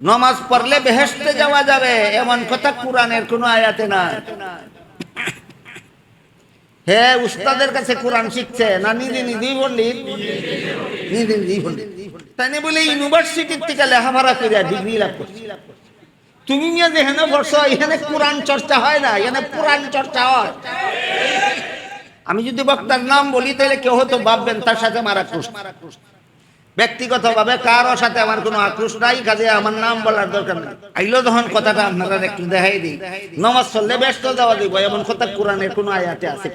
নমাজ পড়লে বেহেশতে যাওয়া যাবে। এমন কথা কোরআনের কোনো আয়াতে না হে উস্তাদের কাছে কোরআন শিখছে না নিজে নিজেই পণ্ডিত? নিজে নিজেই পণ্ডিত। তাই না বলে ইউনিভার্সিটির থেকে লেখাপড়া করিয়া ডিগ্রি লাভ করছে। তুমি যেখানে পড়ছো এখানে কোরআন চর্চা হয় না এখানে কোরআন চর্চা হয়। আমি যদি বক্তার নাম বলি, তাহলে কেউ হয়তো ভাববেন তার সাথে মারা ব্যক্তিগতভাবে কারও সাথে আমার কোনো আক্রোশ নাই, কাজে আমার নাম বলার দরকার নেই। আইলো যখন কথাটা আপনারা একটু দেখাই দিই। নমাজ চললে ব্যস্ত দেওয়া দিব, এমন কথা কোরআনের কোনো আয়াতে আছে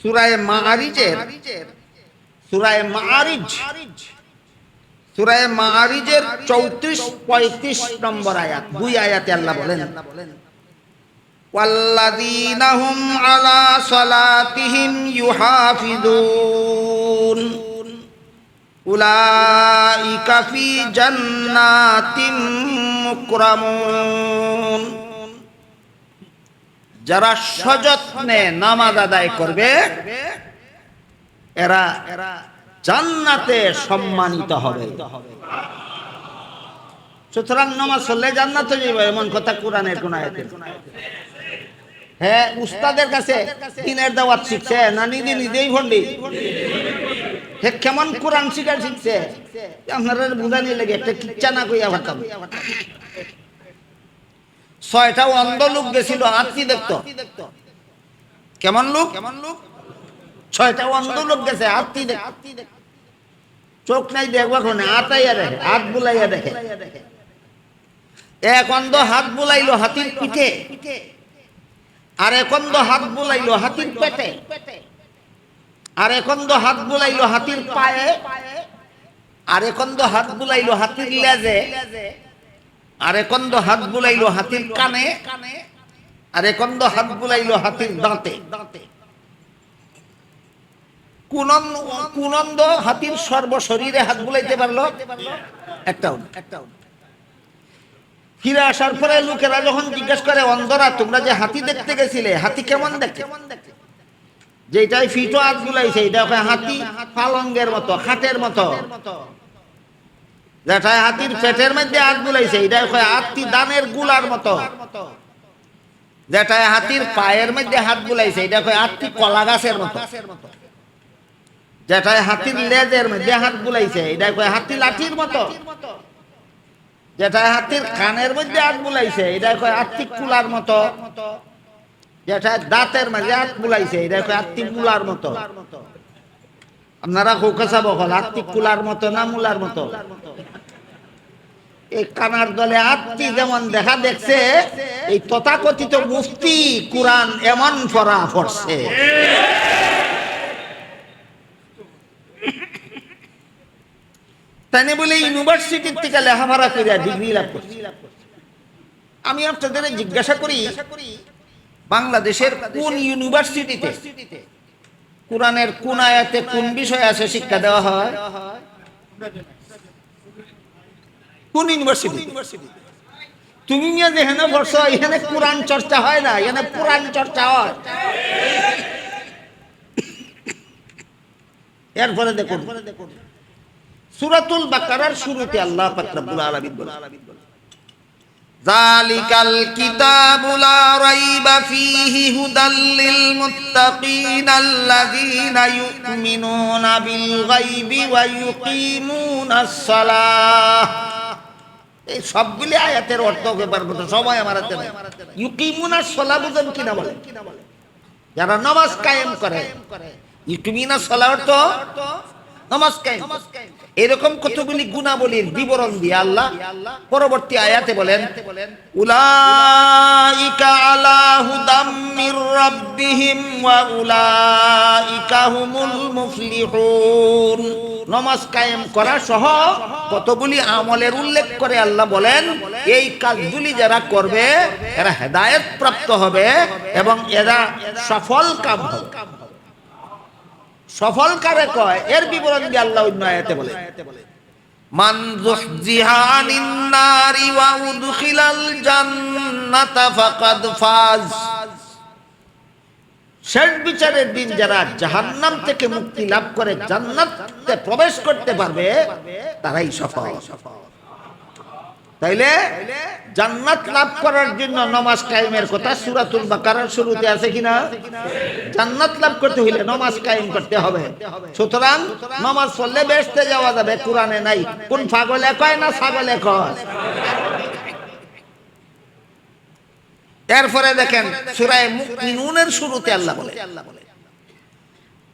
সুরায় মাআরিজের, সুরায় মাআরিজ সুরায় মাআরিজের চৌত্রিশ পঁয়ত্রিশ নম্বর আয়াত দুই আয়াতে আল্লাহ বলেন والذين هم على صلاتهم يحافظون أولئك في جنات مكرمون যারা সযত্নে নামাজ আদায় করবে এরা জান্নাতে সম্মানিত হবে। সুতরাং নামাজ পড়লে জান্নাতে যাবে এমন কথা কোরআনের কোন আয়াতে হ্যাঁ উস্তাদের কাছে দিনের দাওয়াত শিখছে না নিজে নিজেই ভন্ডি হে কেমন কোরআন শিখার শিখছে? আপনারা বুঝানি লেগে, একটা কিচ্ছা না কইয়া ভাবতাম ছয়টা অন্ধ লোক গেছিল, আত্মি দেখতো। কেমন লোক? কেমন লোক ছয়টা অন্ধ লোক গেছে, আত্মি দেখ চোখ নাই দেখবা কোনে? আতাইয়া দেখে, হাত বুলাইয়া দেখে। এক অন্ধ হাত বুলাইলো হাতির পিঠে। আর এক অন্ধ হাত বুলাইলো হাতির পেটে। আর এক অন্ধ হাত বুলাইলো হাতির পায়ে। আর এক অন্ধ হাত বুলাইলো হাতির লেজে। আর একন্দ হাত বুলাইলো হাতির কানে। আর একন্দ হাত বুলাইলো হাতির দাঁতে দাঁতে। সর্বশরীরে হাত বুলাইতে পারল? ফিরে আসার পরে লোকেরা যখন জিজ্ঞেস করে, অন্ধরা, তোমরা যে হাতি দেখতে গেছিলে, হাতি কেমন দেখে? যেটাই হাত বুলাইছে এটা হাতি পালঙ্গের মতো, খাটের মতো। যেটায় হাতির পেটের মধ্যে হাত বুলাইছে এটা হাতি দানেরগুলার মতো। যেটায় হাতির পায়ের মধ্যে হাত বুলাইছে এটা হাতি কলা গাছের মতো। যেটায় হাতির লেজের মধ্যে হাত বুলাইছে, এটা কয় হাতি লাঠির মতো। যেটায় হাতির কানের মধ্যে হাত বুলাইছে, এটা কয় হাতি কুলার মতো। যেটায় দাঁতের মধ্যে হাত বুলাইছে, এটা কয় হাতি মুলার মতো। আপনারা কৌকাসা বকল হাতি কুলার মতো না মুলার মতো? এই কানার দলে আত্মি যেমন দেখা দেখছে, এই তথাকথিত মুফতি কোরআন এমন ফরা পড়ছে। তাই বলে ইউনিভার্সিটির থেকে লেখাপড়া করিয়া ডিগ্রি লাভ করছে। আমি আপনাদের জিজ্ঞাসা করি, বাংলাদেশের কোন ইউনিভার্সিটিতে কোরআনের কোন আয়াতে কোন বিষয় আছে শিক্ষা দেওয়া হয়? কোন ইউনিভার্সিটি তুমি যেখানে পড়ছো, এখানে কোরআন চর্চা হয় না, এখানে কোরআন চর্চা হয়। এরপরে দেখুন। সুরাতুল বাকারার শুরুতে আল্লাহ পাক রব্বুল আলামিন বলেন যালিকাল কিতাবু রাইবা ফীহি হুদাল লিল ইউমিনুনা বিল গায়বি ওয়া সালাহ এই সবগুলি আয়াতের অর্থ পারব তো সবাই আমার হাতে নাই। ইউকিমুনাস সালাহ বুঝেন কিনা বলে যারা নামাজ কায়েম করে ইউকিমিনাস সালাহ অর্থ নামাজ কায়েম এরকম কতগুলি গুণাবলীর বিবরণ দিয়ে আল্লাহ পরবর্তী আয়াতে বলেন, উলাইকা আলা হুদাম মির রাব্বিহিম ওয়া কায়েম করা সহ কতগুলি আমলের উল্লেখ করে আল্লাহ বলেন, এই কাজগুলি যারা করবে, এরা হেদায়েত প্রাপ্ত হবে এবং এরা সফল কাম হবে। সফল কারে কয়? এর বিবরণ দিয়ে আল্লাহ অন্য আয়াতে বলে। বিচারের দিন যারা জাহান্নাম থেকে মুক্তি লাভ করে প্রবেশ করতে পারবে, তারাই সফল সফল। তাইলে জান্নাত লাভ করার জন্য নমাজ কায়েমের কথা সূরাতুল বাকারার শুরুতে আছে কিনা? জান্নাত লাভ করতে হইলে নমাজ কায়েম করতে হবে। সুতরাং নমাজ পড়লে বেসতে যাওয়া যাবে, কোরআনে নাই। কোন পাগলে কয় না ছাগলে কয়? এরপরে দেখেন সূরায়ে মুমিনুনের শুরুতে আল্লাহ বলে।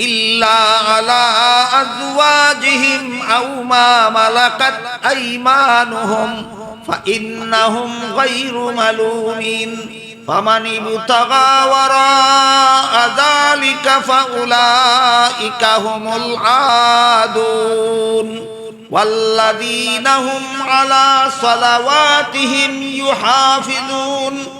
إلا على أزواجهم أو ما ملكت أيمانهم فإنهم غير ملومين فمن ابتغى وراء ذلك فأولئك هم العادون والذين هم على صلواتهم يحافظون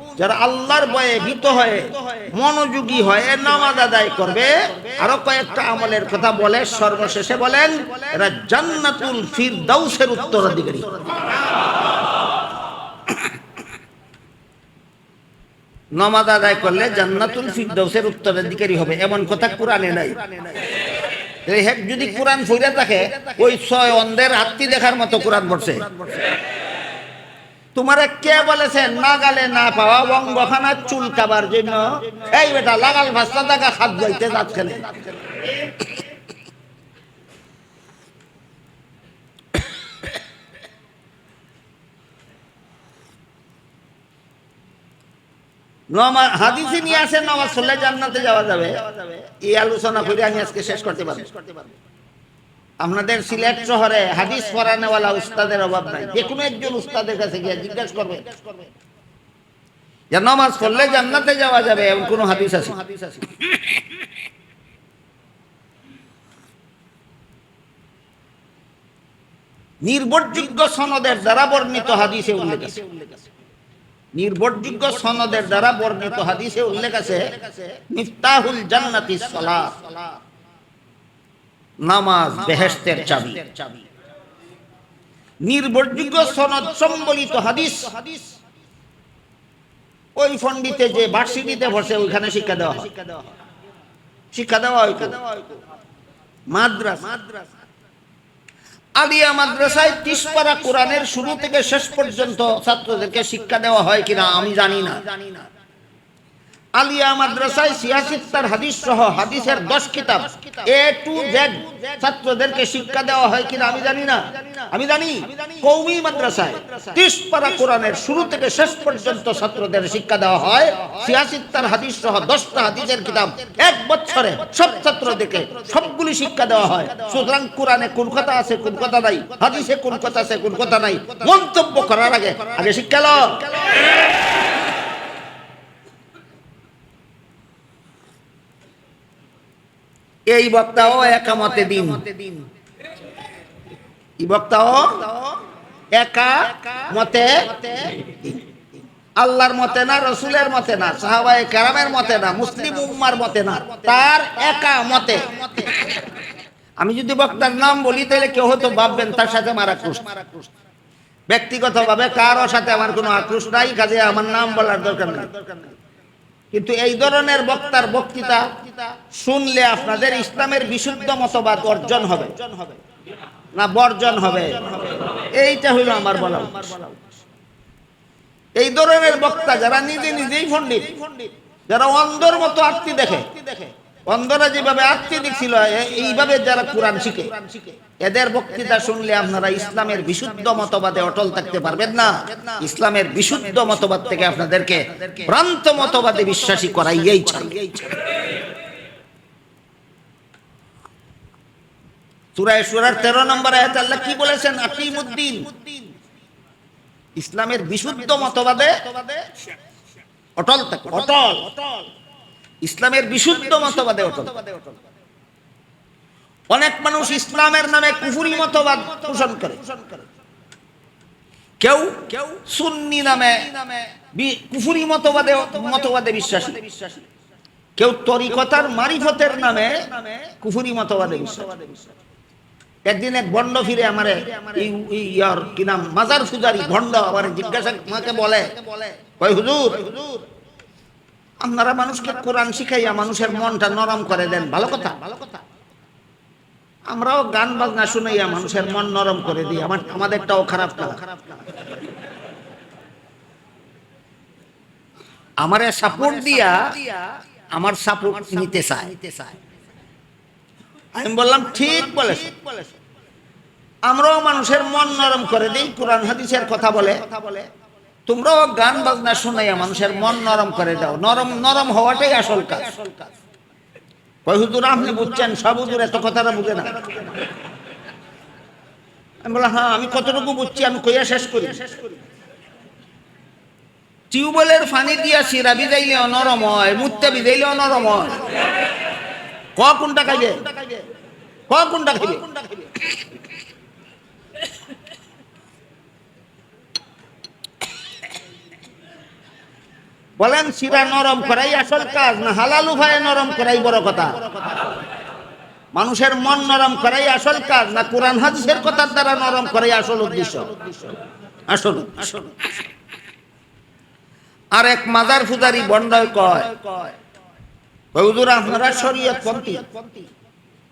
যারা আল্লাহর ভয়ে ভীত হয়ে, মনোযোগী হয়ে নামাজ আদায় করবে। আরও কয়েকটা আমলের কথা বলে, সর্বশেষে বলেন, এরা জান্নাতুল ফিরদাউসের উত্তরাধিকারী। নমাজ আদায় করলে জান্নাতুল ফিরদাউসের উত্তরাধিকারী হবে, এমন কথা কোরআনে নাই। যদি কোরআন ফইরা থাকে, ওই ছয় অন্ধের হাত্তি দেখার মতো কোরআন পড়ছে। তোমারে কে বলেছে না গালে না পাওয়া বঙ্গখানা চুল কাবার জন্য? এই বেটা, লাগাল ভাস্তা টাকা খাদ যাইতে দাঁত খেলে হাদিসে নিয়ে আসে নামাজ পড়লে জান্নাতে যাওয়া যাবে। এই আলোচনা করে আমি আজকে শেষ করতে পারব। আপনাদের সিলেট শহরে হাদিস পড়ানেওয়ালা উস্তাদের অভাব নাই। যে কোনো একজন উস্তাদের কাছে গিয়ে জিজ্ঞাসা করবে যে, নামাজ পড়লে জান্নাতে যাওয়া যাবে? এমন কোনো হাদিস আছে? নির্ভরযোগ্য সনদের দ্বারা বর্ণিত হাদিসে উল্লেখ আছে। নির্ভরযোগ্য সনদের দ্বারা বর্ণিত হাদিসে উল্লেখ আছে, মিফতাহুল জান্নাতি সালাত নামাজ বেহেশতের চাবি। নির্ভরযোগ্য সনদ সম্বলিত হাদিস। ওই ফন্ডিতে যে ভার্সিটিতে বসে ওইখানে শিক্ষা দেওয়া হয়। শিক্ষা দেওয়া হয়। মাদ্রাস। মাদ্রাস। আলিয়া মাদ্রাসায় তিসপাড়া কোরআনের শুরু থেকে শেষ পর্যন্ত ছাত্রদেরকে শিক্ষা দেওয়া হয় কিনা আমি জানি না। জানি না। আলিয়া মাদ্রাসায় সিয়াসিত্তার হাদিস সহ হাদিসের দশ কিতাব। এ টু জেড ছাত্রদেরকে শিক্ষা দেওয়া হয় কিনা আমি জানি না। আমি জানি কৌমি মাদ্রাসায় তিসপাড়া কোরআনের শুরু থেকে শেষ পর্যন্ত ছাত্রদের শিক্ষা দেওয়া হয়। সিয়াসিত্তার হাদিস সহ দশটা হাদিসের কিতাব এক বছরে সব ছাত্রদেরকে সবগুলি শিক্ষা দেওয়া হয়। সুতরাং কোরআনে কোন কথা আছে, কোন কথা নাই। হাদিসে কোন কথা আছে, কোন কথা নাই। মন্তব্য করার আগে আগে শিক্ষা লো এই বক্তাও একামতে দিন। এই বক্তাও একা মতে আল্লাহর মতে না, রসুলের মতে না সাহাবাই কেরামের মতে না, মুসলিম উম্মার মতে না, তার একা মতে আমি যদি বক্তার নাম বলি, তাহলে কেউ হয়তো ভাববেন তার সাথে আমার আক্রোশ। ব্যক্তিগতভাবে কারও সাথে আমার কোনো আক্রোশ নাই, কাজে আমার নাম বলার দরকার নেই। কিন্তু এই ধরনের বক্তার বক্তৃতা শুনলে আপনাদের ইসলামের বিশুদ্ধ মতবাদ অর্জন হবে। না, বর্জন হবে। এইটা হইল আমার বলা এই ধরনের বক্তা যারা নিজে নিজেই পণ্ডিত, যারা অন্ধর মতো আরতি দেখে অন্ধরা যেভাবে আত্মীয় ছিল এইভাবে যারা কোরআন শিখে, এদের বক্তৃতা শুনলে আপনারা ইসলামের বিশুদ্ধ মতবাদে অটল থাকতে পারবেন না। ইসলামের বিশুদ্ধ মতবাদ থেকে আপনাদেরকে ভ্রান্ত মতবাদে বিশ্বাসী করাইয়েই সুরায় সুরার তেরো নম্বর আয়াত আল্লাহ কি বলেছেন? আকিমুদ্দিন। ইসলামের বিশুদ্ধ মতবাদে অটল থাকে। অটল। ইসলামের বিশুদ্ধ মতবাদে অটল। অনেক মানুষ ইসলামের নামে কুফুরি মতবাদ পোষণ করে। কেউ কেউ সুন্নি নামে কুফুরি মতবাদে মতবাদে বিশ্বাসী। কেউ তরিকতার মারিফতের নামে কুফুরি মতবাদে বিশ্বাসী। একদিন এক ভণ্ড ফিরে আমারে কি নাম? মাজার ফুজারি ভণ্ড আমার জিজ্ঞাসা বলে, কয় হুজুর আপনারা মানুষকে কোরআন শিখাইয়া মানুষের মনটা নরম করে দেন, ভালো কথা? ভালো কথা আমরাও গান বাজনা শুনাইয়া মানুষের মন নরম করে দিই, আমার আমাদেরটাও খারাপ না আমারে সাপোর্ট দিয়া আমার সাপোর্ট নিতে চায়। আমি বললাম, ঠিক বলেছ। আমরাও মানুষের মন নরম করে দিই, কোরআন, হাদিসের কথা বলে। তোমরাও গান বাজনা শোনাইয়া মানুষের মন নরম করে দাও। নরম নরম হওয়াটাই আসল কাজ। হুজুর, আপনি বুঝছেন, সব হুজুর এত কথাটা বুঝে না। আমি বললাম হ্যাঁ আমি কতটুকু বুঝছি, আমি কইয়া শেষ করি। টিউবওয়েলের পানি দিয়া সিরা ভিজাইলে নরম হয়, মুত্তে ভিজাইলে নরম হয়। ক কোনটা খাইবে? ক কোনটা খাইবে? বলেন সিরা নরম করাই আসল কাজ না হালাল উভয়ে নরম করাই বড় কথা? মানুষের মন নরম করাই আসল কাজ না কোরআন হাদিসের কথার দ্বারা নরম করাই আসল উদ্দেশ্য? আসল আর এক মাজার ফুজারি বন্ডয় কয় হুজুর, আপনারা শরীয়ত পন্থী।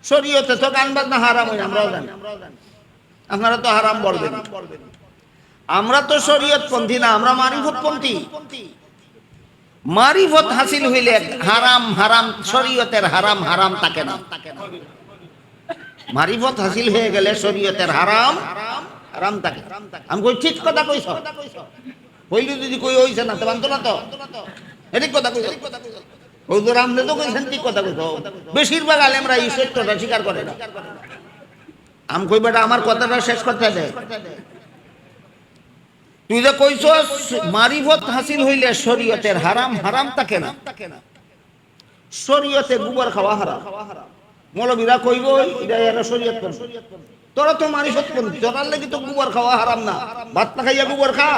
শরীয়তে তো গান বাজনা হারাম হয়, আমরাও জানি। আপনারা তো হারাম বলবেন আমরা তো শরীয়ত পন্থী না, আমরা মারিফত পন্থী। মারিফত হাসিল হইলে হারাম হারাম, শরীয়তের হারাম হারাম থাকে না। মারিফত হাসিল হয়ে গেলে শরীয়তের হারাম হারাম থাকে আমি কই, ঠিক কথা কইছ? কইলি যদি কই হইছে না, তো বানতো না তো? এদিক কথা কইছ? তো রামদে তো কইছেন, ঠিক কথা কইছ। বেশিরভাগ আলেমরা এই সত্যটা স্বীকার করে না। আমি কই, বেটা, আমার কথাটা শেষ করতে দে। তুই যে কইছ মারিফত হাসিল হইলে শরীয়তের হারাম হারাম থাকে না। শরীয়তে গোবর খাওয়া হারাম। মৌলবীরা কইব, এটা এরা শরীয়ত কোন তোরা তো মারিফত কোন তোরার লাগি তো গোবর খাওয়া হারাম না। ভাত না খাইয়া গোবর খা।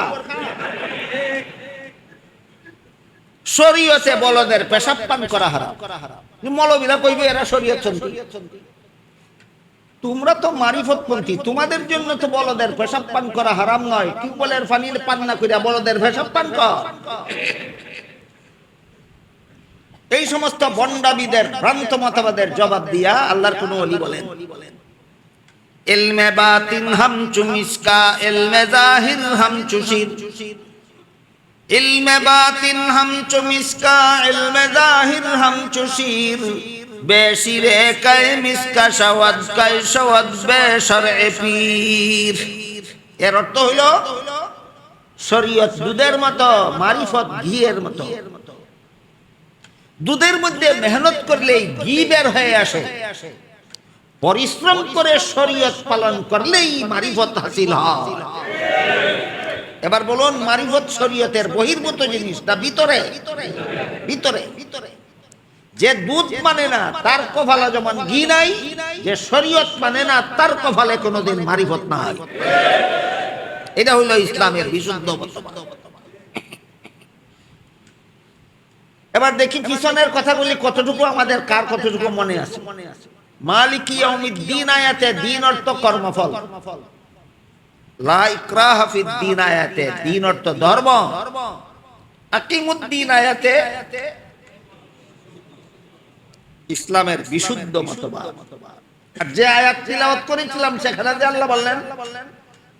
শরীয়তে বলদের পেশাব পান করা হারাম। মৌলবীরা কইব, এরা শরীয়ত চন্তি তোমরা তো মারিফতপন্থী, তোমাদের জন্য তো বলদের পেশাব পান করা হারাম নয়। টিউবওয়েলের পানি পান না করিয়া বলদের পেশাব পান কর। এই সমস্ত বন্ডাবিদের, ভ্রান্ত মতবাদের জবাব দিয়া আল্লাহর কোন অলি বলেন। এলমে হাম চুমিসকা, এলমে জাহির হাম হাম চুমিসকা, এলমে জাহির হাম কায় মিসকা সওয়াদ বেশর পীর। এর অর্থ হইল শরীয়ত দুধের মারিফত ঘিয়ের দুধের মধ্যে মেহনত করলে ঘি বের হয়ে আসে। পরিশ্রম করে শরীয়ত পালন করলেই মারিফত হাসিল হয়। এবার বলুন, মারিফত শরীয়তের বহির্ভূত জিনিস না ভিতরে? ভিতরে। ভিতরে। যে দুধ মানে না, তার কফালে যেমন ঘি নাই, যে শরীয়ত মানে না, তার কফালে কোনোদিন মারিফত নাই। এটা হইল ইসলামের বিশুদ্ধ এবার দেখি পিছনের কথাগুলি কতটুকু আমাদের, কার কতটুকু মনে আছে? মালিকি দিন আয়াতে, দিন অর্থ কর্মফল। দিন আয়াতে, দিন অর্থ ধর্ম। আকিমুদ্দিন আয়াতে ইসলামের বিশুদ্ধ মতবাদ আর যে আয়াত তিলাওয়াত করেছিলাম সেখানে যে আল্লাহ বললেন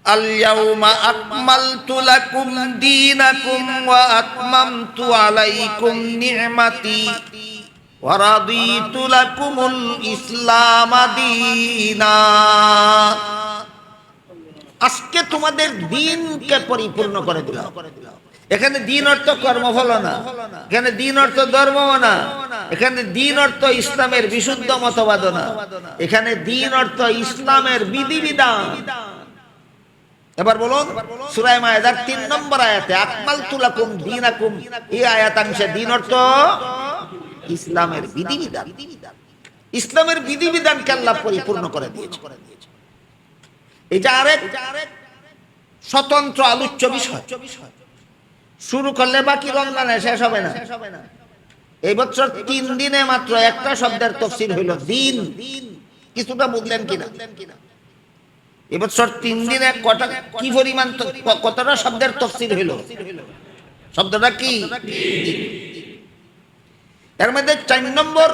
اليوم أكملت لكم دينكم وأتممت عليكم نعمتي ورضيت لكم الإسلام دينا আজকে তোমাদের দিনকে পরিপূর্ণ করে দিলাম এখানে দিন অর্থ কর্মফল না এখানে দিন অর্থ ধর্ম না এখানে দিন অর্থ ইসলামের বিশুদ্ধ মতবাদ না এখানে দিন অর্থ ইসলামের বিধিবিধান। এবার বলুন সুরাই মায়েদার তিন নম্বর আয়াতে, আকমাল তুলাকুম দিন আকুম এই আয়াতাংশে দিন অর্থ ইসলামের বিধিবিধান। ইসলামের বিধিবিধানকে আল্লাহ পরিপূর্ণ করে দিয়েছে। এটা আরেক স্বতন্ত্র আলোচ্য বিষয়। শুরু করলে বাকি রমজানে শেষ হবে না। এই বছর তিন দিনে মাত্র একটা শব্দের তফসিল হইল দিন। কিছুটা বুঝলেন কিনা? এবছর তিন দিনে কটা কি পরিমাণ কতটা শব্দের তফসিল হইল? শব্দটা কি? এর মধ্যে চার নম্বর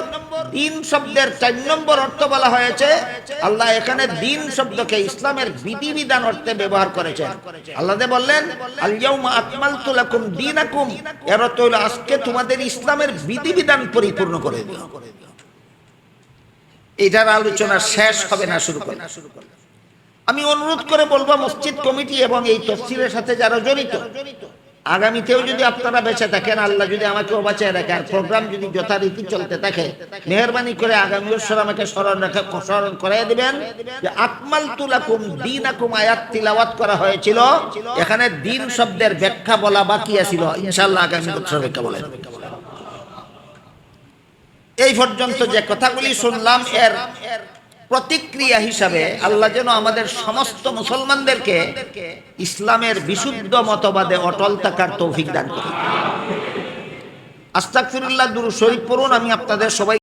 দিন শব্দের চার নম্বর অর্থ বলা হয়েছে, আল্লাহ এখানে দিন শব্দকে ইসলামের বিধিবিধান অর্থে ব্যবহার করেছেন। আল্লাহ বললেন লাকুম দীনাকুম এর অর্থ হলো আজকে তোমাদের ইসলামের বিধিবিধান পরিপূর্ণ করে দিও। এটার আলোচনা শেষ হবে না, শুরু করে। আমি অনুরোধ করে বলব, মসজিদ কমিটি এবং এই তফসিলের সাথে যারা জড়িত আগামীতেও যদি আপনারা বেঁচে থাকেন, আল্লাহ যদি আমাকে বাঁচিয়ে রাখে, আর প্রোগ্রাম যদি যথারীতি চলতে থাকে, মেহরবানি করে আগামী বছর আমাকে স্মরণ রেখে, স্মরণ করাই দিবেন যে আকমাল তুলাকুম দিন আকুম আয়াত তিলাওয়াত করা হয়েছিল। এখানে দিন শব্দের ব্যাখ্যা বলা বাকি আছিল। ইনশাল্লাহ আগামী বছর ব্যাখ্যা বলেন। এই পর্যন্ত যে কথাগুলি শুনলাম, এর প্রতিক্রিয়া হিসাবে আল্লাহ যেন আমাদের সমস্ত মুসলমানদেরকে ইসলামের বিশুদ্ধ মতবাদে অটল থাকার তৌফিক দান করে আস্তাকফিরুল্লাহ দুরু শরীফ পড়ুন, আমি আপনাদের সবাই